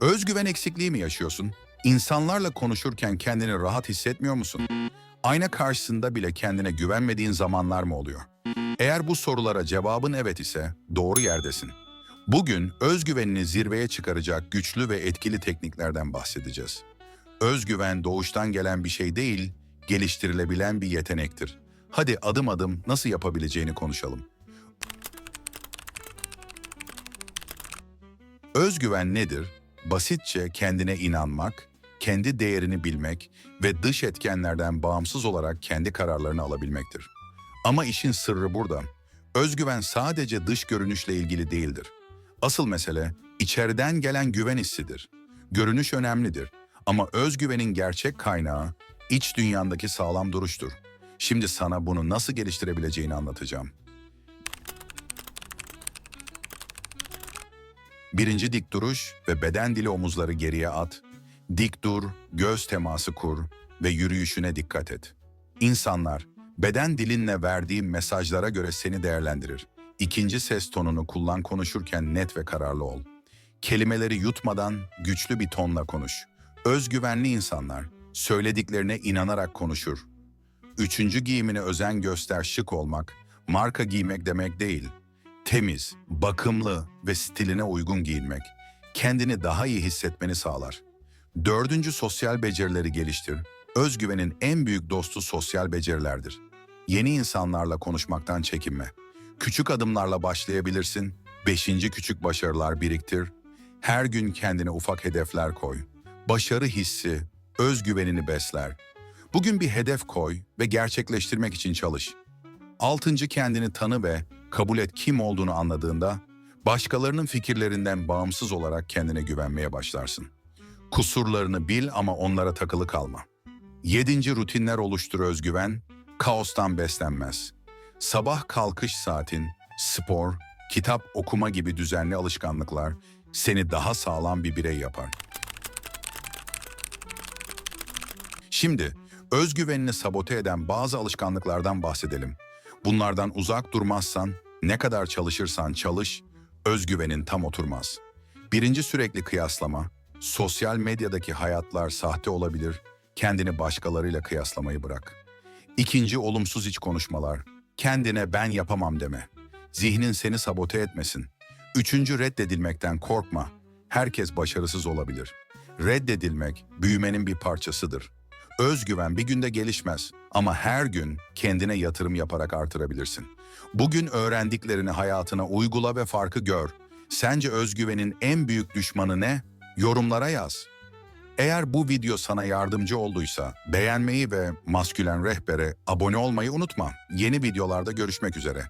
Özgüven eksikliği mi yaşıyorsun? İnsanlarla konuşurken kendini rahat hissetmiyor musun? Ayna karşısında bile kendine güvenmediğin zamanlar mı oluyor? Eğer bu sorulara cevabın evet ise doğru yerdesin. Bugün özgüvenini zirveye çıkaracak güçlü ve etkili tekniklerden bahsedeceğiz. Özgüven doğuştan gelen bir şey değil, geliştirilebilen bir yetenektir. Hadi adım adım nasıl yapabileceğini konuşalım. Özgüven nedir? Basitçe kendine inanmak, kendi değerini bilmek ve dış etkenlerden bağımsız olarak kendi kararlarını alabilmektir. Ama işin sırrı burada. Özgüven sadece dış görünüşle ilgili değildir. Asıl mesele içeriden gelen güven hissidir. Görünüş önemlidir ama özgüvenin gerçek kaynağı iç dünyandaki sağlam duruştur. Şimdi sana bunu nasıl geliştirebileceğini anlatacağım. Birinci dik duruş ve beden dili omuzları geriye at. Dik dur, göz teması kur ve yürüyüşüne dikkat et. İnsanlar beden dilinle verdiğin mesajlara göre seni değerlendirir. İkinci ses tonunu kullan konuşurken net ve kararlı ol. Kelimeleri yutmadan güçlü bir tonla konuş. Özgüvenli insanlar söylediklerine inanarak konuşur. Üçüncü giyimine özen göster şık olmak, marka giymek demek değil. Temiz, bakımlı ve stiline uygun giyinmek, kendini daha iyi hissetmeni sağlar. Dördüncü sosyal becerileri geliştir. Özgüvenin en büyük dostu sosyal becerilerdir. Yeni insanlarla konuşmaktan çekinme. Küçük adımlarla başlayabilirsin. Beşinci küçük başarılar biriktir. Her gün kendine ufak hedefler koy. Başarı hissi, özgüvenini besler. Bugün bir hedef koy ve gerçekleştirmek için çalış. Altıncı kendini tanı ve kabul et kim olduğunu anladığında, başkalarının fikirlerinden bağımsız olarak kendine güvenmeye başlarsın. Kusurlarını bil ama onlara takılı kalma. Yedinci rutinler oluştur özgüven, kaostan beslenmez. Sabah kalkış saatin, spor, kitap okuma gibi düzenli alışkanlıklar seni daha sağlam bir birey yapar. Şimdi özgüvenini sabote eden bazı alışkanlıklardan bahsedelim. Bunlardan uzak durmazsan, ne kadar çalışırsan çalış, özgüvenin tam oturmaz. Birinci sürekli kıyaslama, sosyal medyadaki hayatlar sahte olabilir, kendini başkalarıyla kıyaslamayı bırak. İkinci olumsuz iç konuşmalar, kendine ben yapamam deme. Zihnin seni sabote etmesin. Üçüncü reddedilmekten korkma. Herkes başarısız olabilir. Reddedilmek büyümenin bir parçasıdır. Özgüven bir günde gelişmez ama her gün kendine yatırım yaparak artırabilirsin. Bugün öğrendiklerini hayatına uygula ve farkı gör. Sence özgüvenin en büyük düşmanı ne? Yorumlara yaz. Eğer bu video sana yardımcı olduysa beğenmeyi ve Maskülen Rehber'e abone olmayı unutma. Yeni videolarda görüşmek üzere.